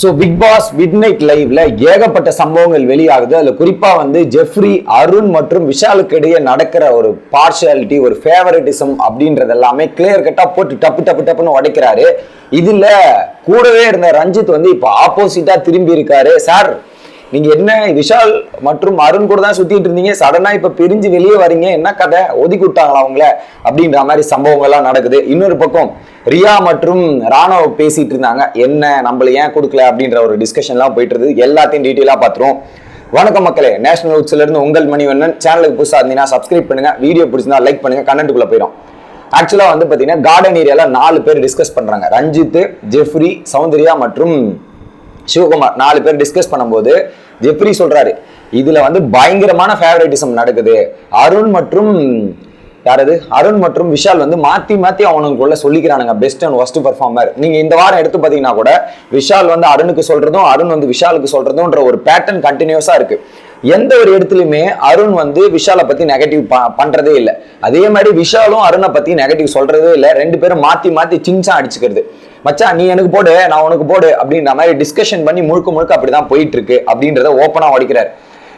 So Bigg Boss midnight லைவ்ல ஏகப்பட்ட சம்பவங்கள் வெளியாகுது. அதில் குறிப்பா வந்து ஜெஃப்ரி அருண் மற்றும் விஷாலுக்கு இடையே நடக்கிற ஒரு பார்ஷியாலிட்டி ஒரு ஃபேவரட்டிசம் அப்படின்றது எல்லாமே கிளியர் கட்டா போட்டு டப்பு டப்பு டப்புன்னு உடைக்கிறாரு. இதுல கூடவே இருந்த ரஞ்சித் வந்து இப்போ ஆப்போசிட்டா திரும்பி இருக்காரு. சார் நீங்க என்ன விஷால் மற்றும் அருண் கூட தான் சுத்திட்டு இருந்தீங்க. சடனா இப்ப பிரிஞ்சு வெளியே வரீங்க. என்ன கதை? ஒதுக்கி விட்டாங்களா அவங்கள? அப்படின்ற மாதிரி சம்பவங்கள்லாம் நடக்குது. இன்னொரு பக்கம் ரியா மற்றும் ராணவ் பேசிட்டு இருந்தாங்க. என்ன நம்மள ஏன் கொடுக்கல? அப்படின்ற ஒரு டிஸ்கஷன்லாம் போயிட்டு இருக்குது எல்லாத்தையும் டீட்டெயிலாக பார்த்துருவோம் வணக்கம் மக்களே. நேஷனல் உட்ஸ்ல இருந்து உங்கள் மணிவண்ணன். சேனலுக்கு புதுசாக இருந்தீங்கன்னா சப்ஸ்கிரைப் பண்ணுங்க. வீடியோ பிடிச்சிருந்தா லைக் பண்ணுங்க. கண்டென்ட்டுக்குள்ள போயிடும். ஆக்சுவலாக வந்து பார்த்தீங்கன்னா கார்டன் ஏரியாவில் நாலு பேர் டிஸ்கஸ் பண்ணுறாங்க ரஞ்சித் ஜெஃப்ரி சௌந்தர்யா மற்றும் சிவகுமார் நாலு பேர் டிஸ்கஸ் பண்ணும்போது எப்படி சொல்றாரு இதுல வந்து பயங்கரமான ஃபேவரட்டிசம் நடக்குது. அருண் மற்றும் யாரது? அருண் மற்றும் விஷால் வந்து மாத்தி மாத்தி அவனுக்குள்ள சொல்லிக்கிறானுங்க. பெஸ்ட் அண்ட் ஒஸ்ட் பர்ஃபார்மர் நீங்க இந்த வாரம் எடுத்து பாத்தீங்கன்னா கூட விஷால் வந்து அருணுக்கு சொல்றதும் அருண் வந்து விஷாலுக்கு சொல்றதும்ன்ற ஒரு பேட்டர்ன் கண்டினியூஸா இருக்கு. எந்த ஒரு இடத்துலயுமே அருண் வந்து விஷாலை பத்தி நெகட்டிவ் பண்றதே இல்லை. அதே மாதிரி விஷாலும் அருணை பத்தி நெகட்டிவ் சொல்றதே இல்லை. ரெண்டு பேரும் மாத்தி மாத்தி சின்சா அடிச்சுக்கிறது. மச்சான் நீ எனக்கு போடு நான் உனக்கு போடு அப்படின்ற மாதிரி டிஸ்கஷன் பண்ணி முழுக்க முழுக்க அப்படிதான் போயிட்டு இருக்கு அப்படின்றத ஓப்பனா உடைக்கிறார்.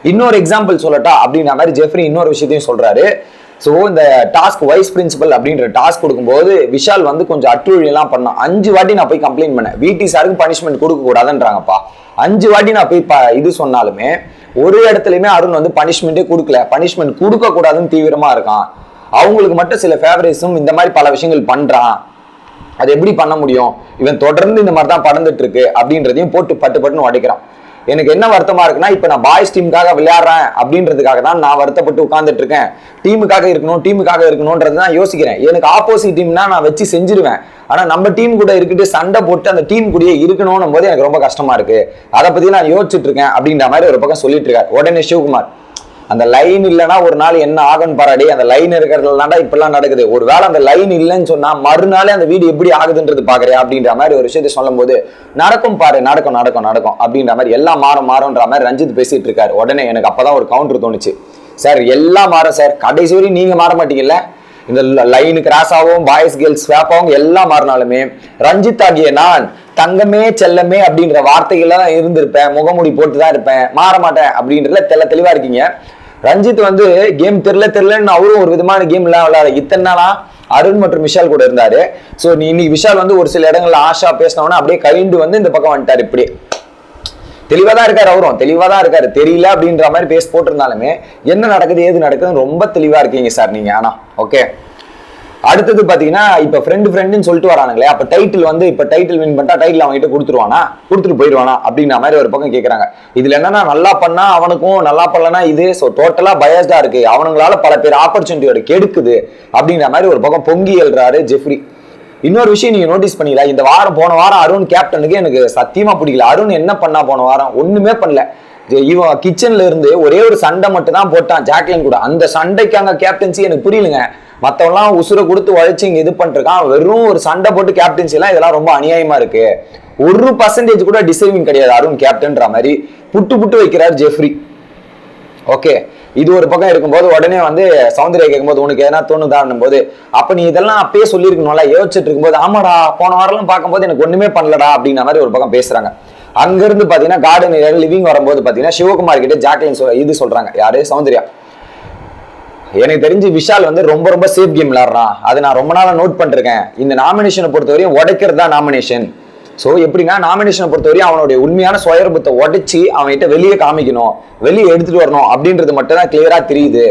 இன்னொரு எக்ஸாம்பிள் சொல்லட்டா அப்படின்ற மாதிரி ஜெஃப்ரி இன்னொரு விஷயத்தையும் சொல்றாரு. ஸோ இந்த டாஸ்க் வைஸ் பிரின்சிபல் அப்படின்ற டாஸ்க் கொடுக்கும்போது விஷால் வந்து கொஞ்சம் அட்டுழியெல்லாம் பண்ணான் அஞ்சு வாட்டி நான் போய் கம்ப்ளைண்ட் பண்ணேன். வீட்டி சாருக்கு பனிஷ்மெண்ட் கொடுக்க கூடாதுன்றாங்கப்பா அஞ்சு வாட்டி நான் போய் ப- இது சொன்னாலுமே ஒரு இடத்துலயுமே அருண் வந்து பனிஷ்மெண்ட்டே கொடுக்கல. பனிஷ்மெண்ட் கொடுக்க கூடாதுன்னு தீவிரமா இருக்கான். அவங்களுக்கு மட்டும் சில ஃபேவரேட்ஸும் இந்த மாதிரி பல விஷயங்கள் பண்றான். அது எப்படி பண்ண முடியும்? இவன் தொடர்ந்து இந்த மாதிரி தான் படந்துட்டு இருக்கு அப்படின்றதையும் போட்டு பட்டு பட்டுன்னு உடைக்கிறான். எனக்கு என்ன வருத்தமா இருக்குன்னா இப்ப நான் பாய்ஸ் டீமுக்காக விளையாடுறேன் அப்படின்றதுக்காக தான் நான் வருத்தப்பட்டு உட்காந்துட்டு இருக்கேன். டீமுக்காக இருக்கணும் டீமுக்காக இருக்கணும்ன்றது தான் யோசிக்கிறேன். எனக்கு ஆப்போசிட் டீம்னா நான் வச்சு செஞ்சிருவேன். ஆனா நம்ம டீம் கூட இருக்கிட்டு சண்டை போட்டு அந்த டீம் கூடயே இருக்கணும்னும் போது எனக்கு ரொம்ப கஷ்டமா இருக்கு. அதை பத்தி நான் யோசிச்சுட்டு இருக்கேன் அப்படின்ற மாதிரி ஒரு பக்கம் சொல்லிட்டு இருக்காரு. உடனே சிவகுமார் அந்த லைன் இல்லைன்னா ஒரு நாள் என்ன ஆகும்னு பாராடி அந்த லைன் இருக்கிறதுலாண்டா இப்பெல்லாம் நடக்குது. ஒரு வேளை அந்த லைன் இல்லைன்னு சொன்னா மறுநாளே அந்த வீடு எப்படி ஆகுதுன்றது பாக்குறியா அப்படின்ற மாதிரி ஒரு விஷயத்தை சொல்லும் போது நடக்கும் பாரு நடக்கும் நடக்கும் நடக்கும் அப்படின்ற மாதிரி எல்லாம் மாறும் மாறும்ன்ற மாதிரி ரஞ்சித் பேசிட்டு இருக்காரு. உடனே எனக்கு அப்பதான் ஒரு கவுண்டர் தோணுச்சு. சார் எல்லாம் மாறும் சார். கடைசி வரையும் நீங்க மாற மாட்டீங்கல்ல? இந்த லைனு கிராஸ் ஆகும் பாய்ஸ் கேர்ள்ஸ் ஸ்வாப் ஆகும் எல்லாம் மாறினாலுமே ரஞ்சித் ஆகிய நான் தங்கமே செல்லமே அப்படின்ற வார்த்தைகள்லாம் இருந்திருப்பேன். முகமூடி போட்டு தான் இருப்பேன். மாற மாட்டேன் அப்படின்றதுல தெல தெளிவா இருக்கீங்க. ரஞ்சித் வந்து கேம் தெரியல தெரிலன்னு அவரும் ஒரு விதமான கேம் எல்லாம் விளையாட இத்தனை நாளா அருண் மற்றும் விஷால் கூட இருந்தாரு. ஸோ நீ இன்னைக்கு விஷால் வந்து ஒரு சில இடங்கள்ல ஆஷா பேசினவொன்னே அப்படியே கைண்டு வந்து இந்த பக்கம் வந்துட்டார் இப்படி தெளிவா தான் இருக்காரு அவரும். தெளிவா தான் இருக்காரு. தெரியல அப்படின்ற மாதிரி பேஸ் போட்டிருந்தாலுமே என்ன நடக்குது ஏது நடக்குதுன்னு ரொம்ப தெளிவா இருக்கீங்க சார் நீங்க. ஆனா ஓகே அடுத்தது பாத்தீங்கன்னா இப்ப ஃப்ரெண்டு ஃப்ரெண்டுன்னு சொல்லிட்டு வரானுங்களே அப்ப டைட்டில் வந்து இப்ப டைட்டில் வின் பண்ணிட்டா டைட்டில் அவங்ககிட்ட கொடுத்துருவானா? கொடுத்துட்டு போயிடுவானா? அப்படின்ற மாதிரி ஒரு பக்கம் கேக்குறாங்க. இதுல என்னன்னா நல்லா பண்ணா அவனுக்கும் நல்லா பண்ணலனா இது. ஸோ டோட்டலா பயஸ்டா இருக்கு. அவனுங்களால பல பேர் ஆப்பர்ச்சுனிட்டியோட கெடுக்குது. அப்படிங்கிற மாதிரி ஒரு பக்கம் பொங்கி எழுறாரு ஜெஃப்ரி இன்னொரு விஷயம் நீங்க நோட்டீஸ் பண்ணல இந்த வாரம் போன வாரம் அருண் கேப்டனுக்கு எனக்கு சத்தியமா பிடிக்கல. அருண் என்ன பண்ணா போன வாரம்? ஒண்ணுமே பண்ணல. இவன் கிச்சன்ல இருந்து ஒரே ஒரு சண்டை மட்டும் தான் போட்டான். ஜாக்லின் கூட. அந்த சண்டைக்கு அங்க கேப்டன்சி எனக்கு புரியலங்க. மற்றவெல்லாம் உசுரை கொடுத்து உழைச்சி இங்கே இது பண்ணிருக்கான் வெறும் ஒரு சண்டை போட்டு கேப்டன்சிலாம் இதெல்லாம் ரொம்ப அநியாயமா இருக்கு. ஒரு பர்சன்டேஜ் கூட டிசர்விங் கிடையாது. அருண் கேப்டன்ற மாதிரி புட்டு புட்டு வைக்கிறார் ஜெஃப்ரி ஓகே இது ஒரு பக்கம் இருக்கும்போது உடனே வந்து சௌந்தர்யா கேட்கும்போது உனக்கு எதனா தோணுதான்னும் போது அப்ப நீ இதெல்லாம் அப்பயே சொல்லியிருக்கணும்ல. யோசிச்சுட்டு இருக்கும்போது ஆமாடா போன வாரம்லாம் பார்க்கும்போது எனக்கு ஒண்ணுமே பண்ணலடா அப்படிங்கிற மாதிரி ஒரு பக்கம் பேசுறாங்க. அங்கிருந்து பார்த்தீங்கன்னா பாத்தீங்கன்னா கார்டன் ஏரியா லிவிங் வரும்போது பாத்தீங்கன்னா சிவகுமார் கிட்ட ஜாக்லின் இது சொல்றாங்க. யாரு? சௌந்தர்யா. எனக்கு தெரிஞ்சு விஷால் வந்து ரொம்ப ரொம்ப சேஃப் கேம் விளாட்றான் அதை நான் ரொம்ப நாளாக நோட் பண்ணிருக்கேன். இந்த நாமினேஷனை பொறுத்தவரையும் உடைக்கிறது தான் நாமினேஷன் ஸோ எப்படின்னா நாமினேஷனை பொறுத்தவரையும் அவனுடைய உண்மையான சுயரூபத்தை உடைச்சி அவன்கிட்ட வெளியே காமிக்கணும். வெளியே எடுத்துட்டு வரணும் அப்படின்றது மட்டும் தான் கிளியரா தெரியுது.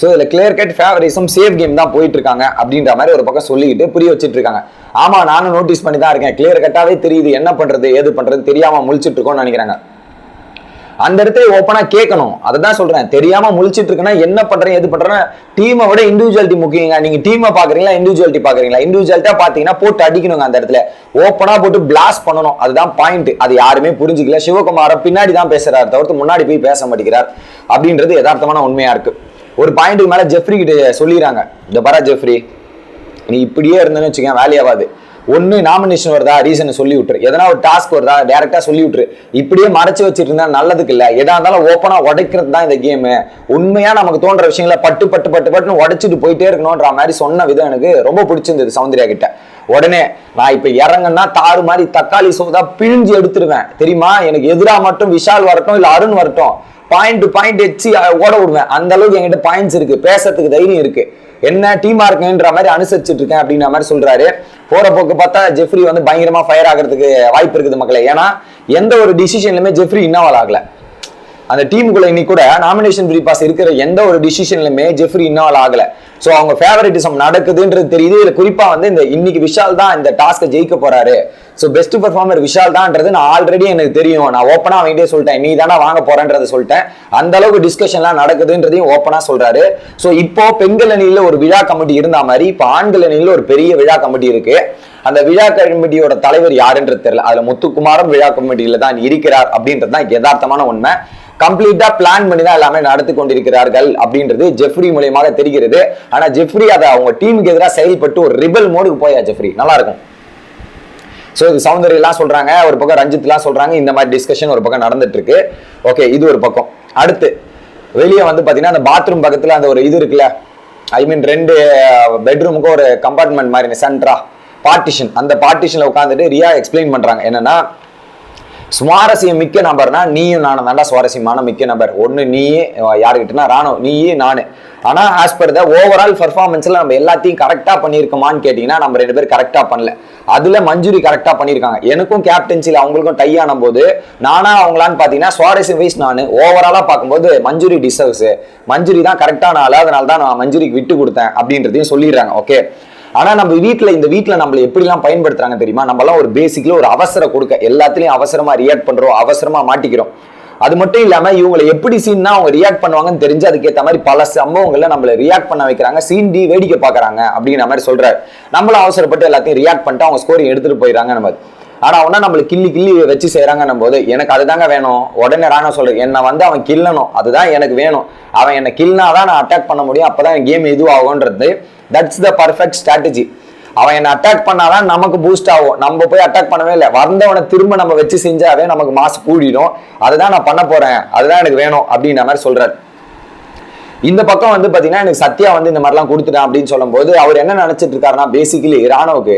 ஸோ இதில் clear cut favouritism safe game தான் போயிட்டு இருக்காங்க அப்படின்ற மாதிரி ஒரு பக்கம் சொல்லிக்கிட்டு புரிய வச்சிட்டு இருக்காங்க ஆமா நானும் நோட்டீஸ் பண்ணி தான் இருக்கேன் கிளியர் கட்டாவே தெரியுது. என்ன பண்றது ஏது பண்றது தெரியாமல் முழிச்சிட்டு இருக்கோம்னு நினைக்கிறாங்க. அந்த இடத்துல ஓப்பனாக கேட்கணும். அதை தான் சொல்றேன். தெரியாமல் முழிச்சிட்டு இருக்குன்னா என்ன பண்ணுறேன் எது பண்ணுறேன் டீமை விட இண்டிவிஜுவாலிட்டி முக்கியங்க. நீங்கள் டீமை பார்க்குறீங்களா இண்டிவிஜுவாலிட்டி பாக்குறீங்களா இண்டிவிஜுவாலிட்டியாக பார்த்தீங்கன்னா போட்டு அடிக்கணுங்க அந்த இடத்துல. ஓப்பனாக போட்டு பிளாஸ்ட் பண்ணணும். அதுதான் பாயிண்ட் அது யாருமே புரிஞ்சுக்கல. சிவகுமாரை பின்னாடி தான் பேசுறாரு தவிர்த்து முன்னாடி போய் பேச மாட்டேங்கிறார். அப்படின்றது யதார்த்தமான உண்மையா இருக்கு. ஒரு பாயிண்ட்டுக்கு மேலே ஜெஃப்ரி கிட்ட சொல்லிடுறாங்க. இந்த பரா ஜெஃப்ரி நீ இப்படியே இருந்தேன்னு வச்சுக்கேன் வேலையாவாது. ஒன்று நாமினேஷன் வருதா ரீசனை சொல்லி விட்டுரு. எதனா ஒரு டாஸ்க் வருதா டேரெக்டாக சொல்லி விட்டுரு. இப்படியே மறைச்சு வச்சுட்டு இருந்தா நல்லதுக்கு இல்லை. எதா இருந்தாலும் ஓப்பனாக உடைக்கிறது தான் இந்த கேமு உண்மையாக நமக்கு தோன்ற விஷயங்களை பட்டு பட்டு பட்டு பட்டுன்னு உடைச்சிட்டு போயிட்டே இருக்கணுன்ற மாதிரி சொன்ன விதம் எனக்கு ரொம்ப பிடிச்சிருந்தது சௌந்தர்யா கிட்ட. உடனே நான் இப்போ இறங்கன்னா தாறு மாதிரி தக்காளி சோதா பிழிஞ்சு எடுத்துருவேன். தெரியுமா? எனக்கு எதிராக மட்டும் விஷால் வரட்டும் இல்லை அருண் வரட்டும். பாயிண்ட் பாயிண்ட் வச்சு ஓட விடுவேன். அந்த அளவுக்கு என்கிட்ட பாயிண்ட்ஸ் இருக்கு. பேசுறதுக்கு தைரியம் இருக்கு. என்ன டீமா இருக்குன்ற மாதிரி அனுசரிச்சுட்டு இருக்கேன் அப்படின்ற மாதிரி சொல்றாரு. போற போக்கு பார்த்தா ஜெஃப்ரி வந்து பயங்கரமா ஃபயர் ஆகிறதுக்கு வாய்ப்பு இருக்குது மக்களை. ஏன்னா எந்த ஒரு டிசிஷன்லுமே ஜெஃப்ரி இன்னவால் ஆகல. அந்த டீமுக்குள்ள இன்னைக்கு கூட நாமினேஷன் ப்ரீ பாஸ் இருக்கிற எந்த ஒரு டிசிஷன்லுமே ஜெஃப்ரி இன்வால்வ் ஆகல. ஸோ அவங்க ஃபேவரட்டிசம் நடக்குதுன்றது தெரியுது. இதில் குறிப்பாக வந்து இந்த இன்னைக்கு விஷால் தான் இந்த டாஸ்க்கை ஜெயிக்க போறாரு. ஸோ பெஸ்ட் பெர்ஃபார்மர் விஷால் தான்ன்றது நான் ஆல்ரெடி எனக்கு தெரியும். நான் ஓப்பனாக அவங்ககிட்டே சொல்லிட்டேன். நீ தானே வாங்க போறேன்றதை சொல்லிட்டேன். அந்த அளவுக்கு டிஸ்கஷன்லாம் நடக்குதுன்றதையும் ஓப்பனாக சொல்றாரு. ஸோ இப்போ பெண்கள் அணியில் ஒரு விழா கமிட்டி இருந்த மாதிரி இப்போ ஆண்கள் அணியில் ஒரு பெரிய விழா கமிட்டி இருக்கு. அந்த விழா கமிட்டியோட தலைவர் யாருன்றது தெரியல. அதுல முத்துக்குமாரும் விழா கமிட்டியில தான் இருக்கிறார் அப்படின்றது தான் யதார்த்தமான உண்மை. கம்ப்ளீட்டா பிளான் பண்ணி தான் எல்லாமே நடத்தி கொண்டிருக்கிறார்கள் அப்படின்றது ஜெஃப்ரி மூலியமாக தெரிகிறது. ஆனா ஜெஃப்ரி அதை அவங்க டீமுக்கு எதிராக செயல்பட்டு ஒரு ரிபல் மோடுக்கு போயா ஜெஃப்ரி? நல்லா இருக்கும். ஸோ இது சௌந்தர்யெல்லாம் சொல்றாங்க. ஒரு பக்கம் ரஞ்சித்லாம் சொல்றாங்க. இந்த மாதிரி டிஸ்கஷன் ஒரு பக்கம் நடந்துட்டு இருக்கு ஓகே இது ஒரு பக்கம். அடுத்து வெளியே வந்து பார்த்தீங்கன்னா அந்த பாத்ரூம் பக்கத்தில் அந்த ஒரு இது இருக்குல்ல? ஐ மீன் ரெண்டு பெட்ரூமுக்கு ஒரு கம்பார்ட்மெண்ட் மாதிரி சென்ட்ரா பார்ட்டிஷன் அந்த பார்ட்டிஷனில் உட்காந்துட்டு ரியா எக்ஸ்பிளைன் பண்ணுறாங்க என்னன்னா சுவாரஸ்யம் மிக்க நபர்னா நீயும் நானும் தாண்டா சுவாரஸ்யமான மிக்க நபர். ஒன்று நீயே யாருக்கிட்டனா ராணோ நீயே நானு. ஆனால் ஆஸ் பர் த ஓவரால் பர்ஃபார்மன்ஸில் நம்ம எல்லாத்தையும் கரெக்டாக பண்ணியிருக்கோமான்னு கேட்டிங்கன்னா நம்ம ரெண்டு பேரும் கரெக்டாக பண்ணல. அதில் மஞ்சுரி கரெக்டாக பண்ணியிருக்காங்க. எனக்கும் கேப்டன்சியில் அவங்களுக்கும் டை ஆன போது நானா அவங்களான்னு பார்த்தீங்கன்னா சுவாரஸ்யம் வைஸ் நான் ஓவராலாக பார்க்கும்போது மஞ்சுரி டிசர்வ்ஸு மஞ்சுரி தான் கரெக்டான ஆள் அதனால தான் நான் மஞ்சுரிக்கு விட்டு கொடுத்தேன் அப்படின்றதையும் சொல்லிடுறாங்க ஓகே ஆனா நம்ம வீட்டில் இந்த வீட்ல நம்மள எப்படிலாம் பயன்படுத்துறாங்க தெரியுமா? நம்மலாம் ஒரு பேசிக்கில் ஒரு அவசர கொடுக்க எல்லாத்துலயும் அவசரமா ரியாக்ட் பண்றோம் அவசரமா மாட்டிக்கிறோம். அது மட்டும் இல்லாமல் இவங்களை எப்படி சீன்னா அவங்க ரியாக்ட் பண்ணுவாங்கன்னு தெரிஞ்சு அதுக்கேற்ற மாதிரி பல சம்பவங்களை நம்மள ரியாக்ட் பண்ண வைக்கிறாங்க சீன் டி வேடிக்கை பார்க்குறாங்க அப்படிங்கிற மாதிரி சொல்றாரு. நம்மளும் அவசரப்பட்டு எல்லாத்தையும் ரியாக்ட் பண்ணிட்டு அவங்க ஸ்கோரிங் எடுத்துட்டு போயிடறாங்க நம்ம. ஆனால் அவனா நம்மளை கிள்ளி கிள்ளி வச்சு செய்கிறாங்கன்னும் போது எனக்கு அதுதாங்க வேணும். உடனே ராணா சொல்கிறேன் என்னை வந்து அவன் கில்லணும் அதுதான் எனக்கு வேணும். அவன் என்னை கில்னாதான் நான் அட்டாக் பண்ண முடியும். அப்போ தான் கேம் இதுவாகும்ன்றது. தட்ஸ் த பர்ஃபெக்ட் ஸ்ட்ராட்டஜி அவன் என்ன அட்டாக் பண்ணாதான் நமக்கு பூஸ்ட் ஆகும். நம்ம போய் அட்டாக் பண்ணவே இல்லை. வந்தவனை திரும்ப நம்ம வச்சு செஞ்சாவே நமக்கு மாசு கூடிடும். அதுதான் நான் பண்ண போறேன். அதுதான் எனக்கு வேணும். அப்படின்ற மாதிரி சொல்றாரு. இந்த பக்கம் வந்து பாத்தீங்கன்னா எனக்கு சத்யா வந்து இந்த மாதிரிலாம் கொடுத்துட்டான் அப்படின்னு சொல்லும்போது அவர் என்ன நினைச்சிட்டு இருக்காருன்னா பேசிக்கலி ராணுவுக்கு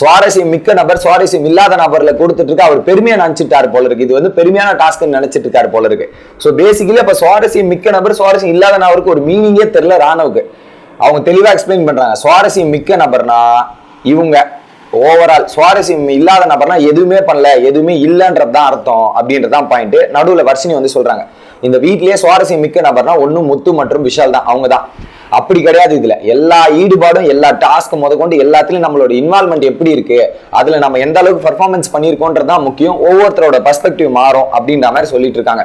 சுவாரஸ்யம் மிக்க நபர் சுவாரஸ்யம் இல்லாத நபர்ல கொடுத்துட்டு இருக்கு அவர் பெருமையா நினைச்சிட்டாரு போல இருக்கு. இது வந்து பெருமையான டாஸ்க் நினைச்சிட்டு இருக்காரு போல இருக்கு. ஸோ பேசிக்கலி அப்ப சுவாரஸ்யம் மிக்க நபர் சுவாரஸ்யம் இல்லாத நபருக்கு ஒரு மீனிங்கே தெரியல ராணுவுக்கு அவங்க தெளிவா எக்ஸ்பிளைன் பண்றாங்க. சுவாரஸ்யம் மிக்க நபர்னா இவங்க ஓவரால் சுவாரஸ்யம் இல்லாத நபர்னா எதுவுமே பண்ணல எதுவுமே இல்லைன்றது தான் அர்த்தம் அப்படின்றது தான் பாயிண்ட் நடுவுல வர்ஷினி வந்து சொல்றாங்க. இந்த வீட்லயே சுவாரஸ்யம் மிக்க நபர்னா ஒன்னும் முத்து மற்றும் விஷால் தான். அவங்க தான் அப்படி கிடையாது இதுல. எல்லா ஈடுபாடும் எல்லா டாஸ்க் முதற்கொண்டு எல்லாத்துலயும் நம்மளோட இன்வால்மெண்ட் எப்படி இருக்கு அதுல நம்ம எந்த அளவுக்கு பர்ஃபார்மன்ஸ் பண்ணியிருக்கோன்றது தான் முக்கியம். ஒவ்வொருத்தரோட பர்ஸ்பெக்டிவ் மாறும் அப்படின்ற மாதிரி சொல்லிட்டு இருக்காங்க.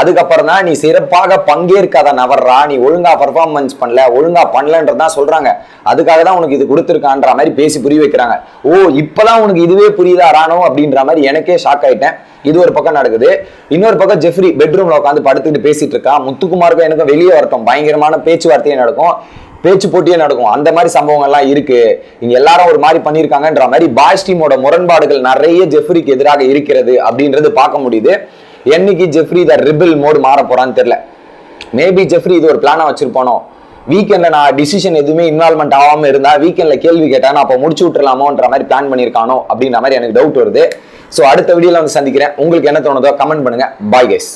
அதுக்கப்புறம் தான் நீ சிறப்பாக பங்கேற்காத நவர்றா நீ ஒழுங்கா பர்ஃபார்மன்ஸ் பண்ணல ஒழுங்கா பண்ணலன்றதான் சொல்றாங்க. அதுக்காக தான் உனக்கு இது கொடுத்துருக்கான்ற மாதிரி பேசி புரிய வைக்கிறாங்க. ஓ இப்பதான் உனக்கு இதுவே புரியுதா ராணோ? அப்படின்ற மாதிரி எனக்கே ஷாக் ஆயிட்டேன். இது ஒரு பக்கம் நடக்குது. இன்னொரு பக்கம் ஜெஃப்ரி பெட்ரூம்ல உட்காந்து படுத்துக்கிட்டு பேசிட்டு இருக்கான் முத்துக்குமாருக்கும் எனக்கும் வெளியே வரட்டும். பயங்கரமான பேச்சுவார்த்தையே நடக்கும். பேச்சு போட்டியே நடக்கும். அந்த மாதிரி சம்பவங்கள்லாம் இருக்கு. இங்க எல்லாரும் ஒரு மாதிரி பண்ணியிருக்காங்கன்ற மாதிரி பாய்ஸ் டீமோட முரண்பாடுகள் நிறைய ஜெஃப்ரிக்கு எதிராக இருக்கிறது அப்படின்றது பார்க்க முடியுது. என்னைக்கு ஜெஃப்ரி த ரிபிள் மோடு மாற போறான்னு தெரியல. மேபி ஜெஃப்ரி இது ஒரு பிளானா வச்சிருப்பானோ. வீக்கெண்ட்ல நான் டிசிஷன் எதுவுமே இன்வால்மெண்ட் ஆகாம இருந்தா வீக்கெண்ட்ல கேள்வி கேட்டேன் நான் அப்போ முடிச்சு விட்டுலாமோன்ற மாதிரி பிளான் பண்ணியிருக்கானோ அப்படின்ற மாதிரி எனக்கு டவுட் வருது. ஸோ அடுத்த வீடியோவில் வந்து சந்திக்கிறேன். உங்களுக்கு என்ன தோணுதோ கமெண்ட் பண்ணுங்க. Bye guys